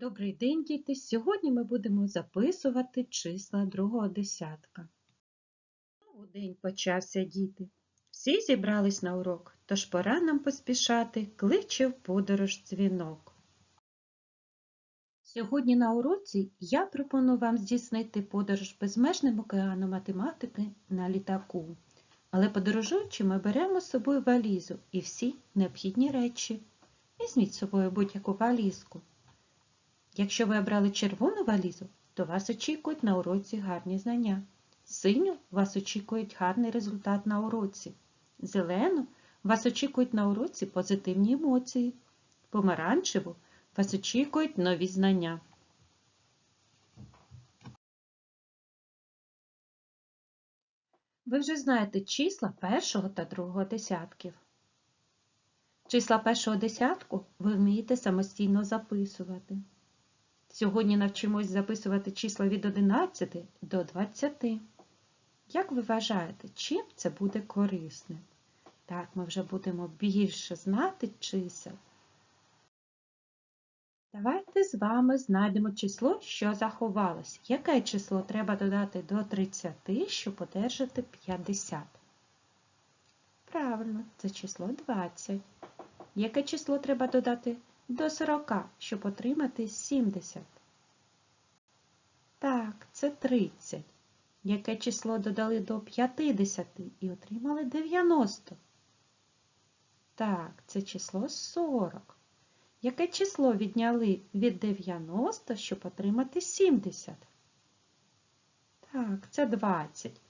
Добрий день, діти! Сьогодні ми будемо записувати числа другого десятка. Знову день почався, діти. Всі зібрались на урок, тож пора нам поспішати, кличе в подорож дзвінок. Сьогодні на уроці я пропоную вам здійснити подорож безмежним океаном математики на літаку. Але подорожуючи, ми беремо з собою валізу і всі необхідні речі. Візьміть з собою будь-яку валізку. Якщо ви обрали червону валізу, то вас очікують на уроці гарні знання. Синю вас очікують гарний результат на уроці. Зелену вас очікують на уроці позитивні емоції. Помаранчеву вас очікують нові знання. Ви вже знаєте числа першого та другого десятків. Числа першого десятку ви вмієте самостійно записувати. Сьогодні навчимось записувати числа від 11 до 20. Як ви вважаєте, чим це буде корисним? Так, ми вже будемо більше знати чисел. Давайте з вами знайдемо число, що заховалось. Яке число треба додати до 30, щоб одержати 50? Правильно, це число 20. Яке число треба додати до 40, щоб отримати 70? Так, це 30. Яке число додали до 50 і отримали 90? Так, це число 40. Яке число відняли від 90, щоб отримати 70? Так, це 20.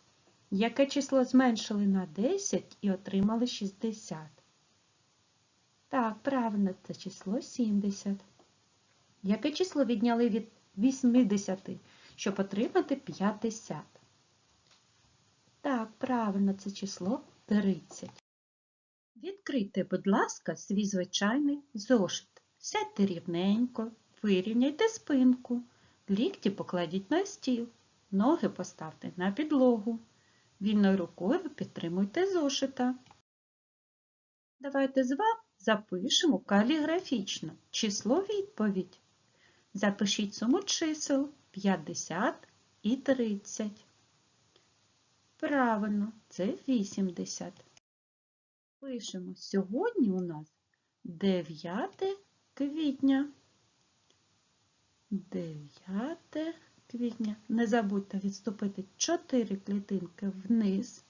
Яке число зменшили на 10 і отримали 60? Так, правильно, це число 70. Яке число відняли від 80, щоб отримати 50? Так, правильно, це число 30. Відкрийте, будь ласка, свій звичайний зошит. Сядьте рівненько, вирівняйте спинку, лікті покладіть на стіл, ноги поставте на підлогу. Вільною рукою підтримуйте зошита. Давайте з вами запишемо каліграфічно число відповідь. Запишіть суму чисел 50 і 30. Правильно, це 80. Пишемо сьогодні у нас 9 квітня. 9 квітня. Не забудьте відступити 4 клітинки вниз,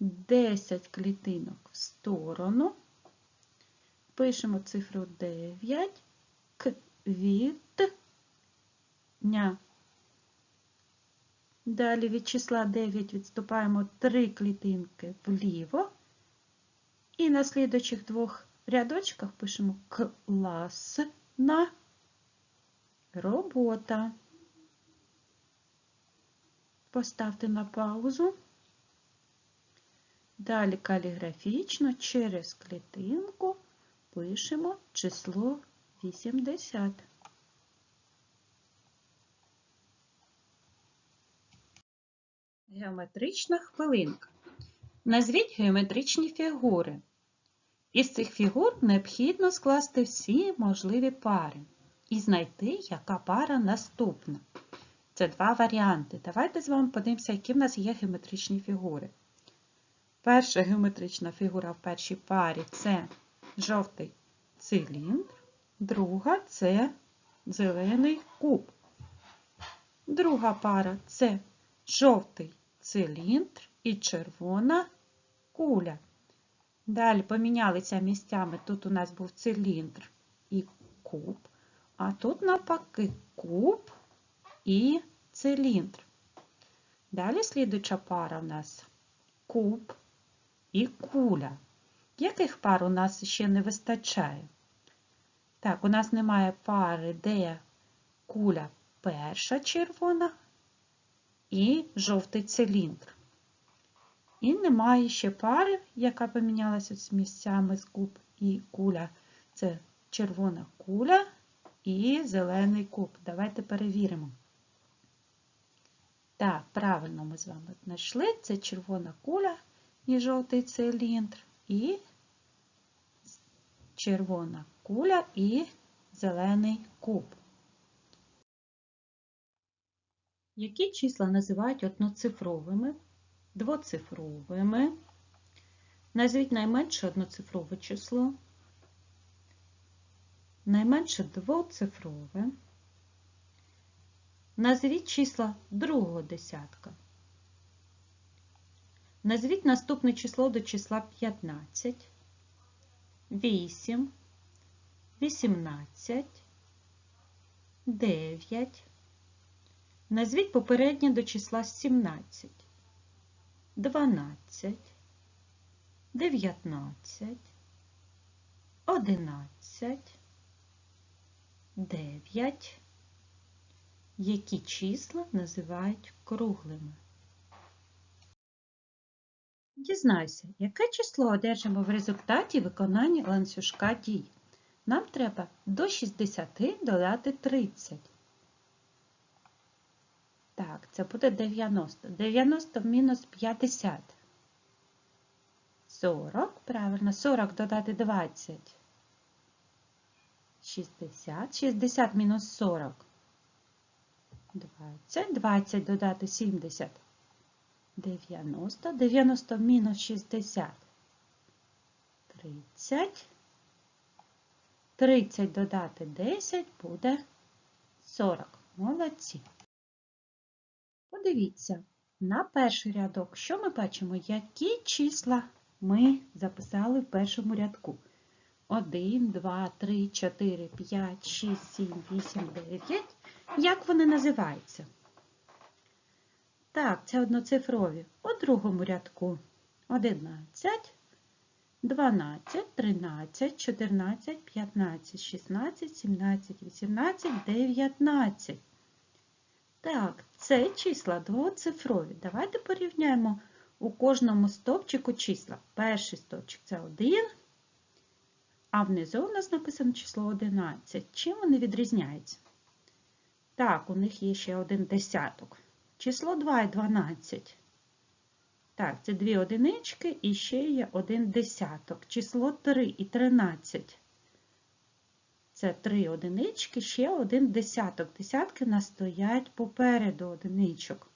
10 клітинок в сторону. Пишемо цифру 9 квітня. Далі від числа 9 відступаємо 3 клітинки вліво. І на слідуючих двох рядочках пишемо класна робота. Поставте на паузу. Далі каліграфічно через клітинку пишемо число 80. Геометрична хвилинка. Назвіть геометричні фігури. Із цих фігур необхідно скласти всі можливі пари і знайти, яка пара наступна. Це два варіанти. Давайте з вами подивимося, які в нас є геометричні фігури. Перша геометрична фігура в першій парі це жовтий циліндр, друга це зелений куб. Друга пара це жовтий циліндр і червона куля. Далі помінялися місцями. Тут у нас був циліндр і куб, а тут, навпаки, куб і циліндр. Далі слідуча пара у нас куб і куля. Яких пар у нас ще не вистачає? Так, у нас немає пари, де куля перша червона і жовтий циліндр. І немає ще пари, яка помінялася з місцями з куб і куля. Це червона куля і зелений куб. Давайте перевіримо. Так, правильно ми з вами знайшли. Це червона куля і жовтий циліндр, і червона куля і зелений куб. Які числа називають одноцифровими, двоцифровими? Назвіть найменше одноцифрове число, найменше двоцифрове. Назвіть числа другого десятка. Назвіть наступне число до числа 15, 8, 18, 9. Назвіть попереднє до числа 17, 12, 19, 11, 9. Які числа називають круглими? Дізнайся, яке число одержимо в результаті виконання ланцюжка дій. Нам треба до 60 додати 30. Так, це буде 90. 90 мінус 50. 40, правильно, 40 додати 20. 60. 60 мінус 40. 20. 20 додати 70. 90. 90 мінус 60. 30. 30 додати 10 буде 40. Молодці. Подивіться, на перший рядок, що ми бачимо, які числа ми записали в першому рядку. 1, 2, 3, 4, 5, 6, 7, 8, 9. Як вони називаються? Так, це одноцифрові. У другому рядку 11, 12, 13, 14, 15, 16, 17, 18, 19. Так, це числа двоцифрові. Давайте порівняємо у кожному стовпчику числа. Перший стовпчик це 1, а внизу у нас написано число 11. Чим вони відрізняються? Так, у них є ще один десяток. Число 2 і 12. Так, це дві одинички і ще є один десяток. Число 3 і 13. Це три одинички, ще один десяток. Десятки настоять попереду одиничок.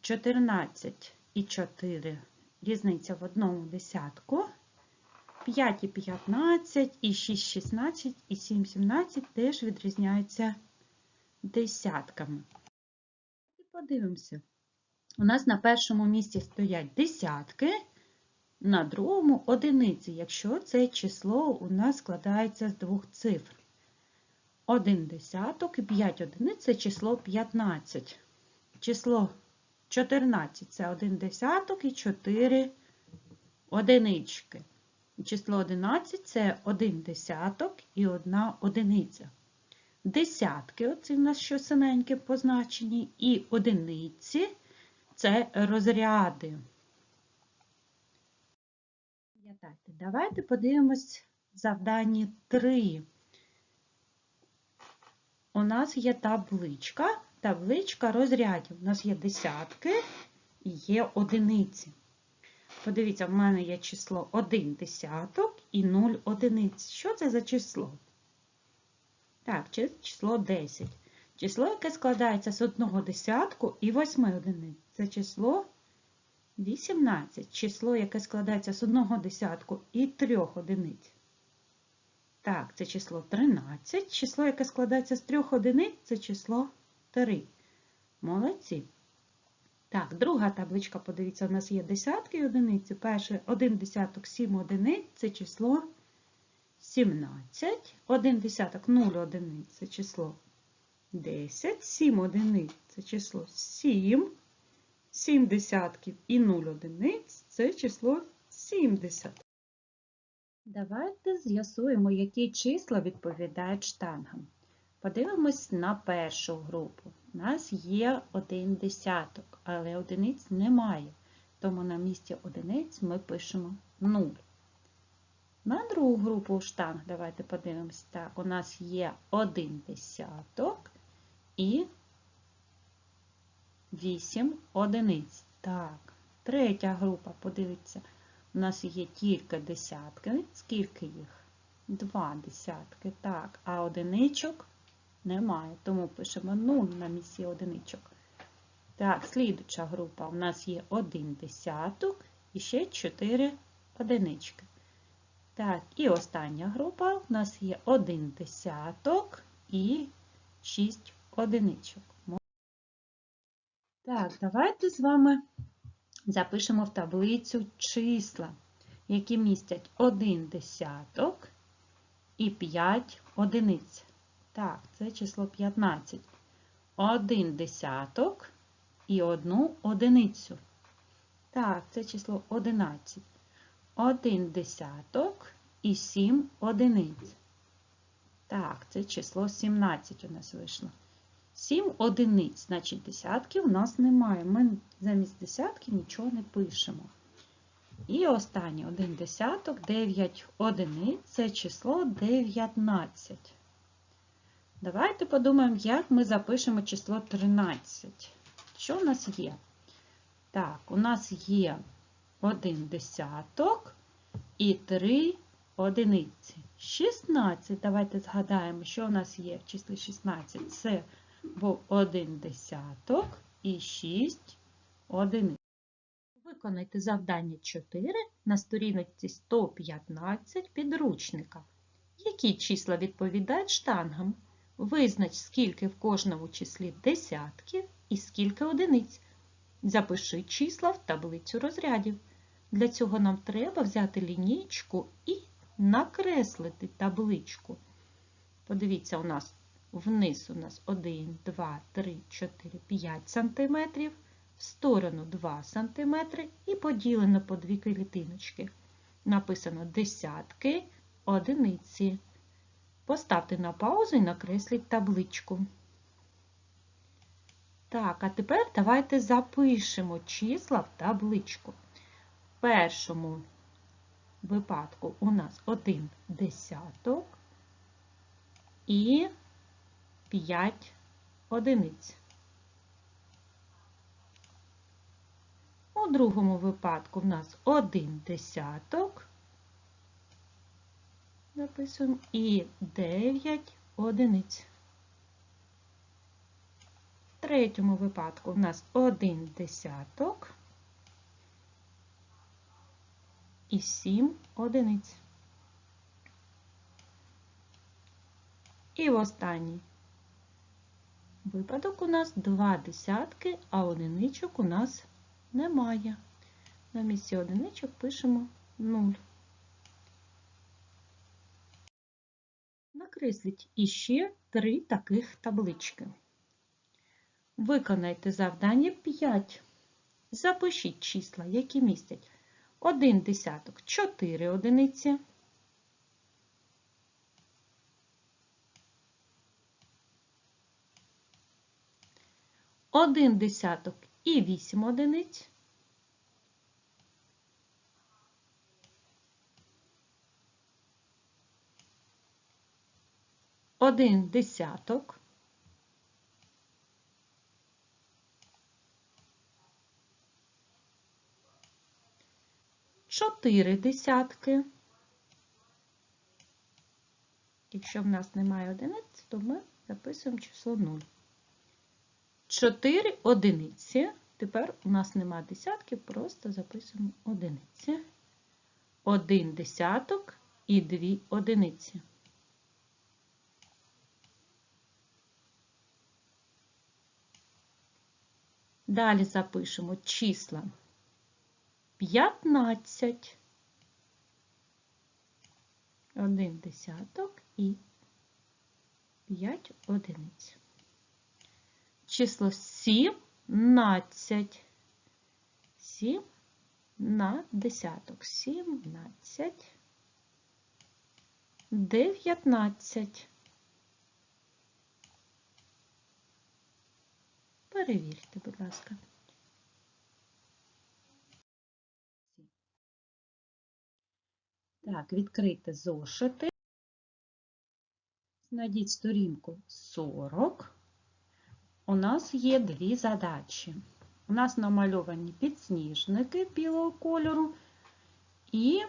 14 і 4. Різниця в одному десятку. 5 і 15, і 6, 16, і 7, 17 теж відрізняються десятками. Подивимося. У нас на першому місці стоять десятки, на другому одиниці, якщо це число у нас складається з двох цифр. 1 десяток і 5 одиниць це число 15. Число 14 це 1 десяток і 4 одинички. Число 11 це 1 десяток і 1 одиниця. Десятки, оці в нас що синенькі позначені, і одиниці це розряди. Давайте подивимось завдання 3. У нас є табличка, табличка розрядів. У нас є десятки і є одиниці. Подивіться, в мене є число 1 десяток і 0 одиниць. Що це за число? Так, число 10. Число, яке складається з одного десятку і 8 одиниць. Це число 18. Число, яке складається з одного десятку і 3 одиниць. Так, це число 13. Число, яке складається з 3 одиниць, це число 3. Молодці. Так, друга табличка, подивіться, у нас є десятки і одиниці. Перше 1 десяток 7 одиниць це число 17. 1 десяток 0 одиниць це число 10. 7 одиниць це число 7. 7 десятків і 0 одиниць це число 70. Давайте з'ясуємо, які числа відповідають штангам. Подивимось на першу групу. У нас є один десяток, але одиниць немає. Тому на місці одиниць ми пишемо 0. На другу групу штанг, давайте подивимось. Так, у нас є один десяток і 8 одиниць. Так, третя група, подивіться, у нас є тільки десятки. Скільки їх? Два десятки. Так, а одиничок немає. Тому пишемо 0 на місці одиничок. Так, слідуча група. У нас є один десяток і ще 4 одинички. Так, і остання група. У нас є один десяток і 6 одиничок. Так, давайте з вами запишемо в таблицю числа, які містять 1 десяток і 5 одиниць. Так, це число 15. 1 десяток і 1 одиницю. Так, це число 11. 1 десяток і 7 одиниць. Так, це число 17 у нас вийшло. 7 одиниць, значить десятків у нас немає. Ми замість десятків нічого не пишемо. І останнє один десяток, 9 одиниць це число 19. Давайте подумаємо, як ми запишемо число 13. Що у нас є? Так, у нас є один десяток і 3 одиниці. 16. Давайте згадаємо, що у нас є в числі 16. Це був 1 десяток і 6 одиниць. Виконайте завдання 4 на сторінці 115 підручника. Які числа відповідають штангам? Визнач, скільки в кожному числі десятків і скільки одиниць. Запиши числа в таблицю розрядів. Для цього нам треба взяти лінійку і накреслити табличку. Подивіться, у нас вниз у нас 1, 2, 3, 4, 5 см, в сторону 2 см і поділено по дві клітиночки. Написано десятки, одиниці. Поставте на паузу і накресліть табличку. Так, а тепер давайте запишемо числа в табличку. Першому випадку у нас 1 десяток і 5 одиниць. У другому випадку в нас 1 десяток, записуємо, і 9 одиниць. В третьому випадку в нас 1 десяток і 7 одиниць. І в останній випадок у нас 2 десятки, а одиничок у нас немає. На місці одиничок пишемо 0. Накресліть іще три таких таблички. Виконайте завдання 5. Запишіть числа, які містять 1 десяток 4 одиниці. Один десяток і 8 одиниць. Один десяток. Чотири десятки. Якщо в нас немає одиниць, то ми записуємо число 0. 4 одиниці. Тепер у нас нема десятків, просто записуємо одиниці. Один десяток і дві одиниці. Далі запишемо числа 15, 1 десяток і 5 одиниць. Число 17, 7 на десяток, 17, 19. Перевірте, будь ласка. Так, відкрийте зошити. Знайдіть сторінку 40. У нас є дві задачі. У нас намальовані підсніжники білого кольору і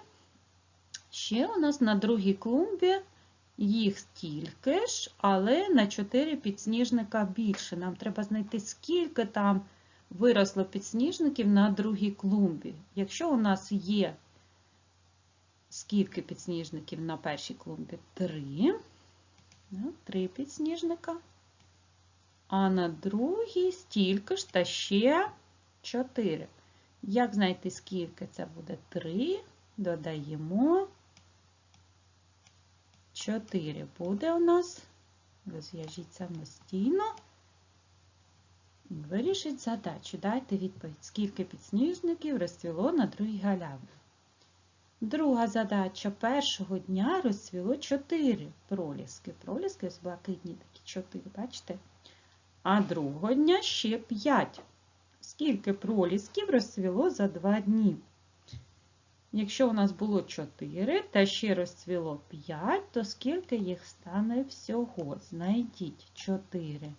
Ще у нас на другій клумбі їх стільки ж, але на 4 підсніжника більше. Нам треба знайти, скільки там виросло підсніжників на другій клумбі. Якщо у нас є скільки підсніжників на першій клумбі? Три. Три підсніжника. А на другій стільки ж та ще 4. Як знайти, скільки це буде? 3. Додаємо 4. Буде у нас, розв'яжіть самостійно. Вирішіть задачу. Дайте відповідь, скільки підсніжників розцвіло на другій галявині. Друга задача. Першого дня розцвіло 4 проліски. Проліски ось блакитні такі 4, бачите? А другого дня ще 5. Скільки пролісків розцвіло за 2 дні? Якщо у нас було 4 та ще розцвіло 5, то скільки їх стане всього? Знайдіть 4.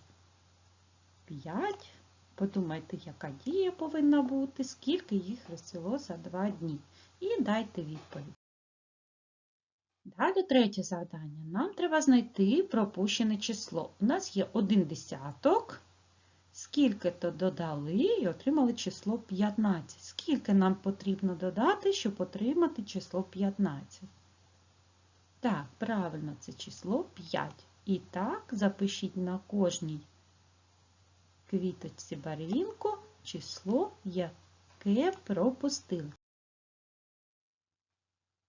5. Подумайте, яка дія повинна бути, скільки їх розцвіло за 2 дні. І дайте відповідь. Далі третє завдання. Нам треба знайти пропущене число. У нас є один десяток. Скільки то додали і отримали число 15. Скільки нам потрібно додати, щоб отримати число 15? Так, правильно, це число 5. І так, запишіть на кожній квіточці барвінку число, яке пропустили.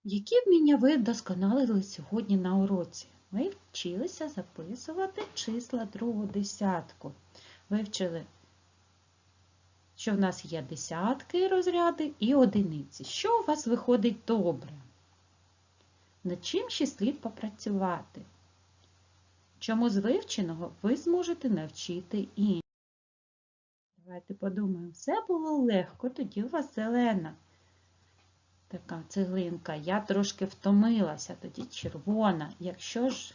Які вміння ви вдосконалили сьогодні на уроці? Ми вчилися записувати числа другого десятку. Вивчили, що в нас є десятки розряди і одиниці. Що у вас виходить добре? Над чим ще слід попрацювати? Чому з вивченого ви зможете навчити інших? Давайте подумаємо, все було легко, тоді у вас зелена. Така цеглинка. Я трошки втомилася, тоді червона. Якщо ж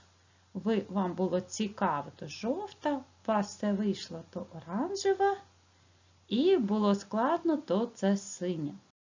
ви, вам було цікаво, то жовта, у вас все вийшло, то оранжева, і було складно, то це синя.